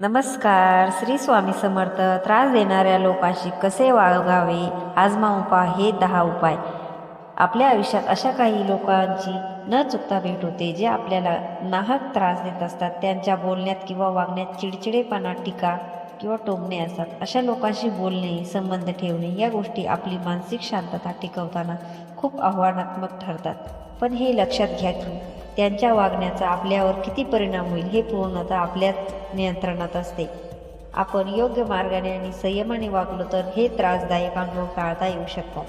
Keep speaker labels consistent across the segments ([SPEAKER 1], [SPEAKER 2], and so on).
[SPEAKER 1] नमस्कार श्री स्वामी समर्थ. त्रास देणाऱ्या लोकांशी कसे वागावे? आजमा उपाय हे दहा उपाय. आपल्या आयुष्यात अशा काही लोकांची न चुकता भेट होते जे आपल्याला नाहक त्रास देत असतात. त्यांच्या बोलण्यात किंवा वागण्यात चिडचिडेपणा टीका किंवा टोमणे असतात. अशा लोकांशी बोलणे संबंध ठेवणे या गोष्टी आपली मानसिक शांतता टिकवताना खूप आव्हानात्मक ठरतात. पण हे लक्षात घ्या की त्यांच्या वागण्याचा आपल्यावर किती परिणाम होईल हे पूर्णतः आपल्याच नियंत्रणात असते. आपण योग्य मार्गाने आणि संयमाने वागलो तर हे त्रासदायक अनुभव टाळता येऊ शकतात.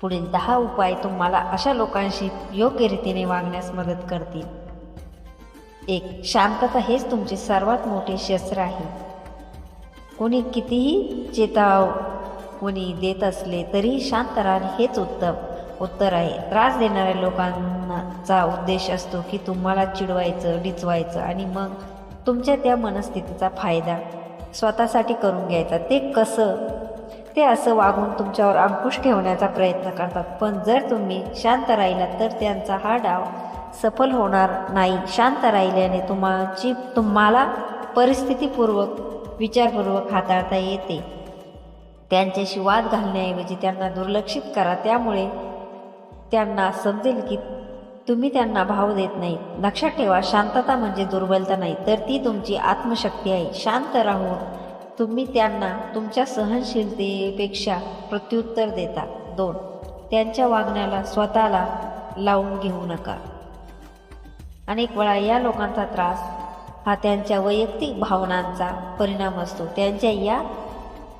[SPEAKER 1] पुढील दहा उपाय तुम्हाला अशा लोकांशी योग्य रीतीने वागण्यास मदत करतील. एक शांतता हेच तुमचे सर्वात मोठे शस्त्र आहे. कोणी कितीही चेताव कोणी देत असले तरीही शांत राहणे हेच उत्तम. उत्तर आहे. त्रास देणाऱ्या लोकांचा उद्देश असतो की तुम्हाला चिडवायचं डिचवायचं आणि मग तुमच्या त्या मनस्थितीचा फायदा स्वतःसाठी करून घ्यायचा. ते कसं? ते असं वागून तुमच्यावर अंकुश ठेवण्याचा प्रयत्न करतात. पण जर तुम्ही शांत राहिलात तर त्यांचा हा डाव सफल होणार नाही. शांत राहिल्याने तुम्हाची तुम्हाला परिस्थितीपूर्वक विचारपूर्वक हाताळता येते. त्यांच्याशी वाद घालण्याऐवजी त्यांना दुर्लक्षित करा. त्यामुळे त्यांना समजेल की तुम्ही त्यांना भाव देत नाही. लक्षात ठेवा शांतता म्हणजे दुर्बलता नाही तर ती तुमची आत्मशक्ती आहे. शांत राहून तुम्ही त्यांना तुमच्या सहनशीलतेपेक्षा प्रत्युत्तर देता. दोन त्यांच्या वागण्याला स्वतःला लावून घेऊ नका. अनेक वेळा या लोकांचा त्रास हा त्यांच्या वैयक्तिक भावनांचा परिणाम असतो. त्यांच्या या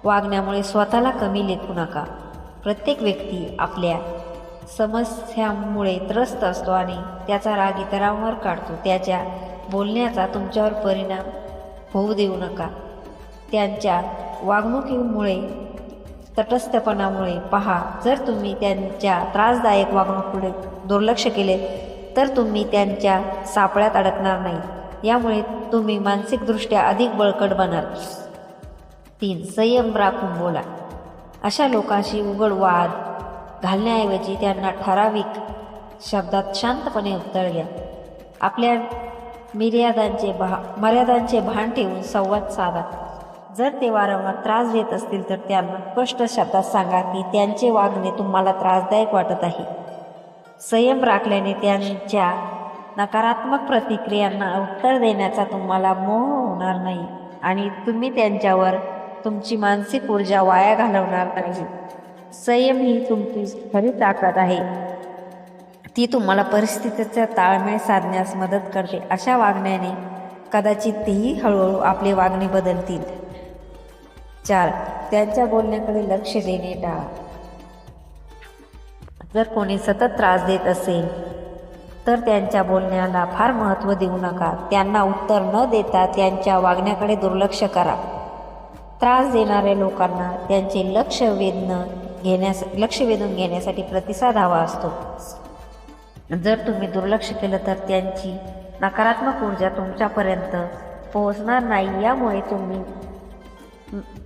[SPEAKER 1] वागण्यामुळे स्वतःला कमी लेखू नका. प्रत्येक व्यक्ती आपल्या समस्यांमुळे त्रस्त असतो आणि त्याचा राग इतरांवर काढतो. त्याच्या बोलण्याचा तुमच्यावर परिणाम होऊ देऊ नका. त्यांच्या वागणुकीमुळे तटस्थपणामुळे पहा जर तुम्ही त्यांच्या त्रासदायक वागणुकीकडे दुर्लक्ष केले तर तुम्ही त्यांच्या सापळ्यात अडकणार नाही. यामुळे तुम्ही मानसिकदृष्ट्या अधिक बळकट बनाल तीन संयम राखून बोला. अशा लोकांशी उघड वाद घालण्याऐवजी त्यांना ठराविक शब्दात शांतपणे उत्तर द्या. आपल्या मर्यादांचे भा मर्यादांचे भान ठेवून संवाद साधा. जर ते वारंवार त्रास देत असतील तर त्यांना स्पष्ट शब्दात सांगा की त्यांचे वागणे तुम्हाला त्रासदायक वाटत आहे. संयम राखल्याने त्यांच्या नकारात्मक प्रतिक्रियांना उत्तर देण्याचा तुम्हाला मोह होणार नाही आणि तुम्ही त्यांच्यावर तुमची मानसिक ऊर्जा वाया घालवणार नाही. संयम ही तुमची खरी ताकद आहे. ती तुम्हाला परिस्थितीचा ताळमेळ साधण्यास मदत करते. अशा वागण्याने कदाचित तेही हळूहळू आपले वागणे बदलतील. चार त्यांच्या बोलण्याकडे लक्ष देणे टाळा. जर कोणी सतत त्रास देत असेल तर त्यांच्या बोलण्याला फार महत्त्व देऊ नका. त्यांना उत्तर न देता त्यांच्या वागण्याकडे दुर्लक्ष करा. त्रास देणाऱ्या लोकांना त्यांचे लक्ष वेधणं घेण्यास लक्ष वेधून घेण्यासाठी प्रतिसाद हवा असतो. जर तुम्ही दुर्लक्ष केलं तर त्यांची नकारात्मक ऊर्जा तुमच्यापर्यंत पोहोचणार नाही. यामुळे तुम्ही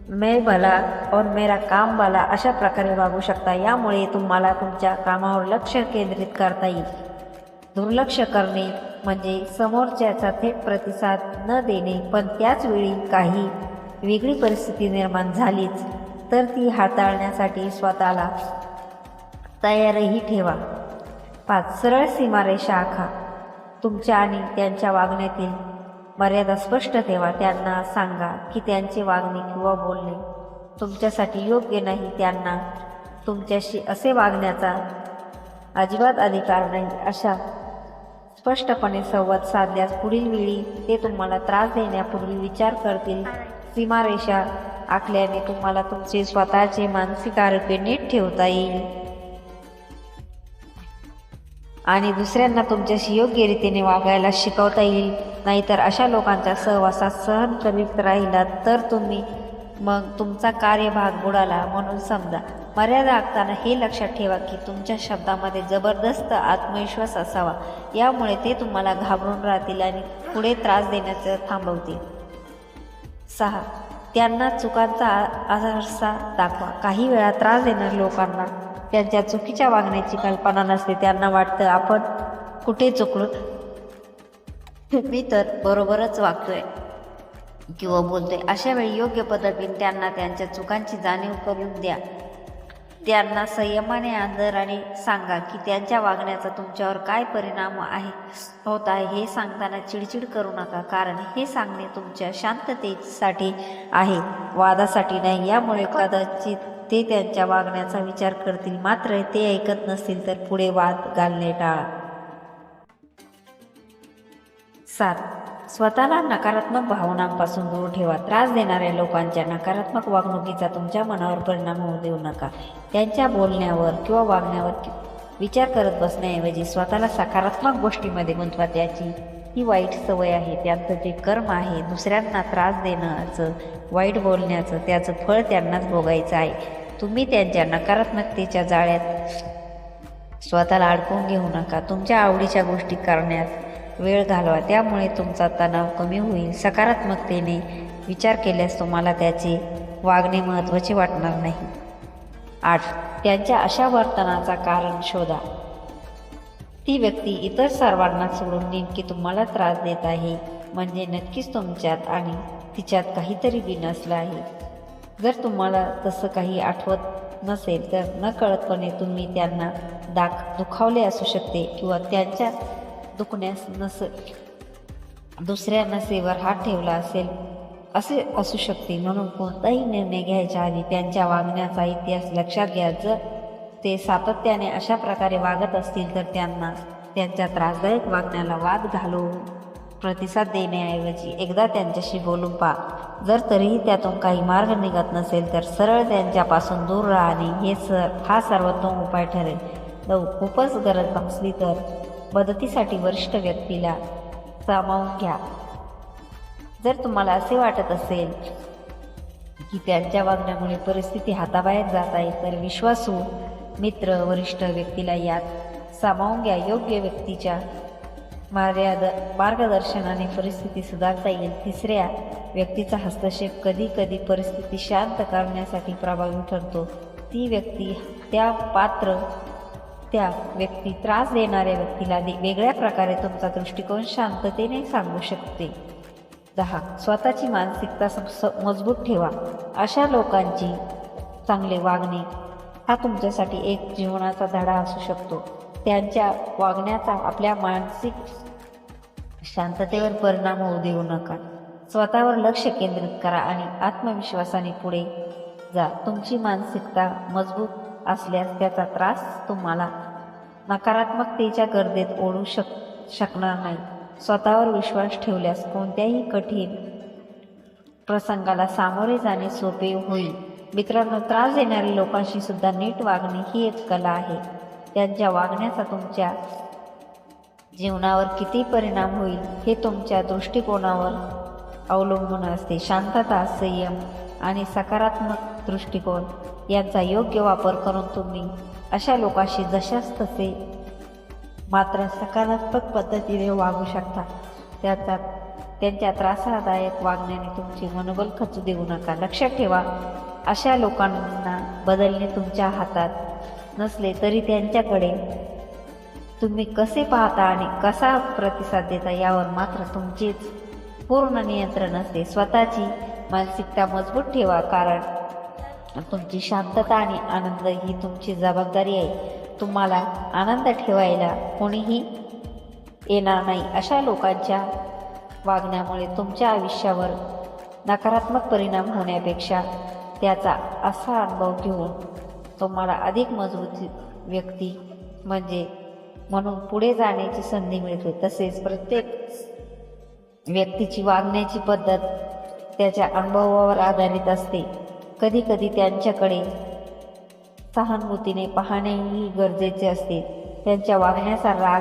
[SPEAKER 1] मैं भला और मेरा काम भला अशा प्रकारे वागू शकता. यामुळे तुम्हाला तुमच्या कामावर लक्ष केंद्रित करता येईल. दुर्लक्ष करणे म्हणजे समोरच्याचा थेट प्रतिसाद न देणे पण त्याचवेळी काही वेगळी परिस्थिती निर्माण झालीच. तर ती हाताळण्यासाठी स्वतःला तयारही ठेवा. पाच सरळ सीमारेषा आखा. तुमच्या आणि त्यांच्या वागण्यातील मर्यादा स्पष्ट ठेवा. त्यांना सांगा की त्यांचे वागणे किंवा बोलणे तुमच्यासाठी योग्य नाही. त्यांना तुमच्याशी असे वागण्याचा अजिबात अधिकार नाही. अशा स्पष्टपणे संवाद साधल्यास पुढील वेळी ते तुम्हाला त्रास देण्यापूर्वी विचार करतील. सीमारेषा आखल्याने तुम्हाला तुमचे स्वतःचे मानसिक आरोग्य नीट ठेवता येईल. आणि दुसऱ्यांना तुमच्याशी योग्य रीतीने वागायला शिकवता येईल. नाहीतर अशा लोकांच्या सहवासात सहन करीत राहिलात तर तुम्ही मग तुमचा कार्यभाग बुडाला म्हणून समजा. मर्यादा आखताना हे लक्षात ठेवा की तुमच्या शब्दामध्ये जबरदस्त आत्मविश्वास असावा. यामुळे ते तुम्हाला घाबरून राहतील आणि पुढे त्रास देण्याचं थांबवतील. सहा. त्यांना चुकांचा आरसा दाखवा. काही वेळा त्रास देणाऱ्या लोकांना त्यांच्या चुकीच्या वागण्याची कल्पना नसते. त्यांना वाटतं आपण कुठे चुकलो. मी तर बरोबरच वागतोय किंवा बोलतोय. अशा वेळी योग्य पद्धतीने त्यांना त्यांच्या चुकांची जाणीव करून द्या. त्यांना संयमाने आदराने आणि सांगा की त्यांच्या वागण्याचा तुमच्यावर काय परिणाम आहे होत आहे हे सांगताना चिडचिड करू नका कारण हे सांगणे तुमच्या शांततेसाठी आहे वादासाठी नाही. यामुळे कदाचित ते त्यांच्या वागण्याचा विचार करतील. मात्र ते ऐकत नसतील तर पुढे वाद घालणे टाळा. सात. स्वतःला नकारात्मक भावनांपासून दूर ठेवा. त्रास देणाऱ्या लोकांच्या नकारात्मक वागणुकीचा तुमच्या मनावर परिणाम होऊ देऊ नका. त्यांच्या बोलण्यावर किंवा वागण्यावर विचार करत बसण्याऐवजी स्वतःला सकारात्मक गोष्टीमध्ये गुंतवा. त्याची ही वाईट सवय आहे. त्यांचं जे कर्म आहे दुसऱ्यांना त्रास देण्याचं वाईट बोलण्याचं त्याचं फळ त्यांनाच भोगायचं आहे. तुम्ही त्यांच्या नकारात्मकतेच्या जाळ्यात स्वतःला अडकून घेऊ नका. तुमच्या आवडीच्या गोष्टी करण्यात वेळ घालवा. त्यामुळे तुमचा तणाव कमी होईल. सकारात्मकतेने विचार केल्यास तुम्हाला त्याचे वागणे महत्त्वाचे वाटणार नाही. आठ. त्यांच्या अशा वर्तनाचा कारण शोधा. ती व्यक्ती इतर सर्वांना सोडून नेमकी तुम्हाला त्रास देत आहे. म्हणजे नक्कीच तुमच्यात आणि तिच्यात काहीतरी बिनसलं आहे. जर तुम्हाला तसं काही आठवत नसेल तर नकळतपणे तुम्ही त्यांना दाख दुखावले असू शकते किंवा त्यांच्या दुखण्यास नस दुसऱ्या नसेवर हात ठेवला असेल असे असू शकते. म्हणून कोणताही निर्णय घ्यायच्या आधी त्यांच्या वागण्याचा इतिहास लक्षात घ्या जर ते सातत्याने अशा प्रकारे वागत असतील तर त्यांना त्यांच्या त्रासदायक वागण्याला वाद घालून प्रतिसाद देण्याऐवजी एकदा त्यांच्याशी बोलून पहा. जर तरीही त्यातून काही मार्ग निघत नसेल तर सरळ त्यांच्यापासून दूर राहणे हे सर हा सर्वोत्तम उपाय ठरेल. खूपच गरज भासली तर मदतीसाठी वरिष्ठ व्यक्तीला सामावून घ्या. जर तुम्हाला असे वाटत असेल की त्यांच्या वागण्यामुळे परिस्थिती हाताबाहेर जात आहे तर विश्वासू मित्र वरिष्ठ व्यक्तीला यात सामावून घ्या. योग्य व्यक्तीच्या मार्याद मार्गदर्शनाने परिस्थिती सुधारता येईल. तिसऱ्या व्यक्तीचा हस्तक्षेप कधी कधी परिस्थिती शांत करण्यासाठी प्रभावी ठरतो. ती व्यक्ती त्या पात्र त्या व्यक्ती त्रास देणाऱ्या व्यक्तीला दे- वेगळ्या प्रकारे तुमचा दृष्टिकोन शांततेने सांगू शकते. दहा. स्वतःची मानसिकता सम- स- मजबूत ठेवा. अशा लोकांची चांगले वागणे हा तुमच्यासाठी एक जीवनाचा धडा असू शकतो. त्यांच्या वागण्याचा आपल्या मानसिक शांततेवर परिणाम होऊ देऊ नका. स्वतःवर लक्ष केंद्रित करा आणि आत्मविश्वासाने पुढे जा. तुमची मानसिकता मजबूत असल्यास त्याचा त्रास तुम्हाला नकारात्मकतेच्या गर्दीत ओढू शक शकणार नाही. स्वतःवर विश्वास ठेवल्यास कोणत्याही कठीण प्रसंगाला सामोरे जाणे सोपे होईल. मित्रांनो त्रास देणाऱ्या लोकांशी सुद्धा नीट वागणे ही एक कला आहे. त्यांच्या वागण्याचा तुमच्या जीवनावर किती परिणाम होईल हे तुमच्या दृष्टिकोनावर अवलंबून असते. शांतता संयम आणि सकारात्मक दृष्टिकोन यांचा योग्य वापर करून तुम्ही अशा लोकांशी जशास तसे मात्र सकारात्मक पद्धतीने वागू शकता. त्याचा त्यांच्या त्रासदायक वागण्याने तुमचे मनोबल खचू देऊ नका. लक्षात ठेवा. अशा लोकांना बदलणे तुमच्या हातात नसले तरी त्यांच्याकडे तुम्ही कसे पाहता आणि कसा प्रतिसाद देता यावर मात्र तुमचेच पूर्ण नियंत्रण असते. स्वतःची मानसिकता मजबूत ठेवा कारण तुमची शांतता आणि आनंद ही तुमची जबाबदारी आहे. तुम्हाला आनंद ठेवायला कोणीही येणार नाही. अशा लोकांच्या वागण्यामुळे तुमच्या आयुष्यावर नकारात्मक परिणाम होण्यापेक्षा त्याचा असा अनुभव घेऊन तुम्हाला अधिक मजबूत व्यक्ती म्हणजे म्हणून पुढे जाण्याची संधी मिळते. तसेच प्रत्येक व्यक्तीची वागण्याची पद्धत त्याच्या अनुभवावर आधारित असते. कधीकधी त्यांच्याकडे सहानुभूतीने पाहणेही गरजेचे असते. त्यांच्या वागण्याचा राग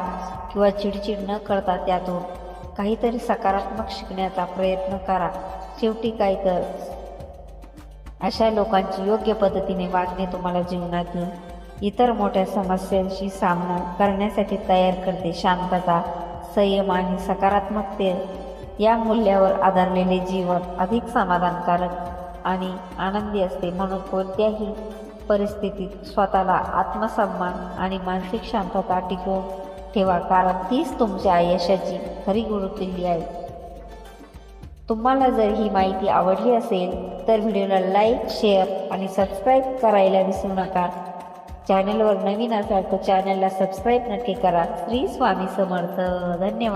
[SPEAKER 1] किंवा चिडचिड न करता त्यातून काहीतरी सकारात्मक शिकण्याचा प्रयत्न करा. शेवटी काय तर अशा लोकांची योग्य पद्धतीने वागणे तुम्हाला जीवनातील इतर मोठ्या समस्यांशी सामना करण्यासाठी तयार करते. शांतता संयम आणि सकारात्मकते या मूल्यावर आधारलेले जीवन अधिक समाधानकारक आणि आनंदी असते म्हणून कोणत्याही परिस्थितीत स्वतःला आत्मसन्मान आणि मानसिक शांतता टिकवून ठेवा कारण तीच तुमच्या यशाची खरी गुरुकिल्ली आहे. तुम्हाला जर ही माहिती आवडली असेल तर व्हिडिओला लाईक शेअर आणि सबस्क्राईब करायला विसरू नका. चॅनलवर नवीन असाल तर चॅनलला सबस्क्राईब नक्की करा. श्री स्वामी समर्थ. धन्यवाद.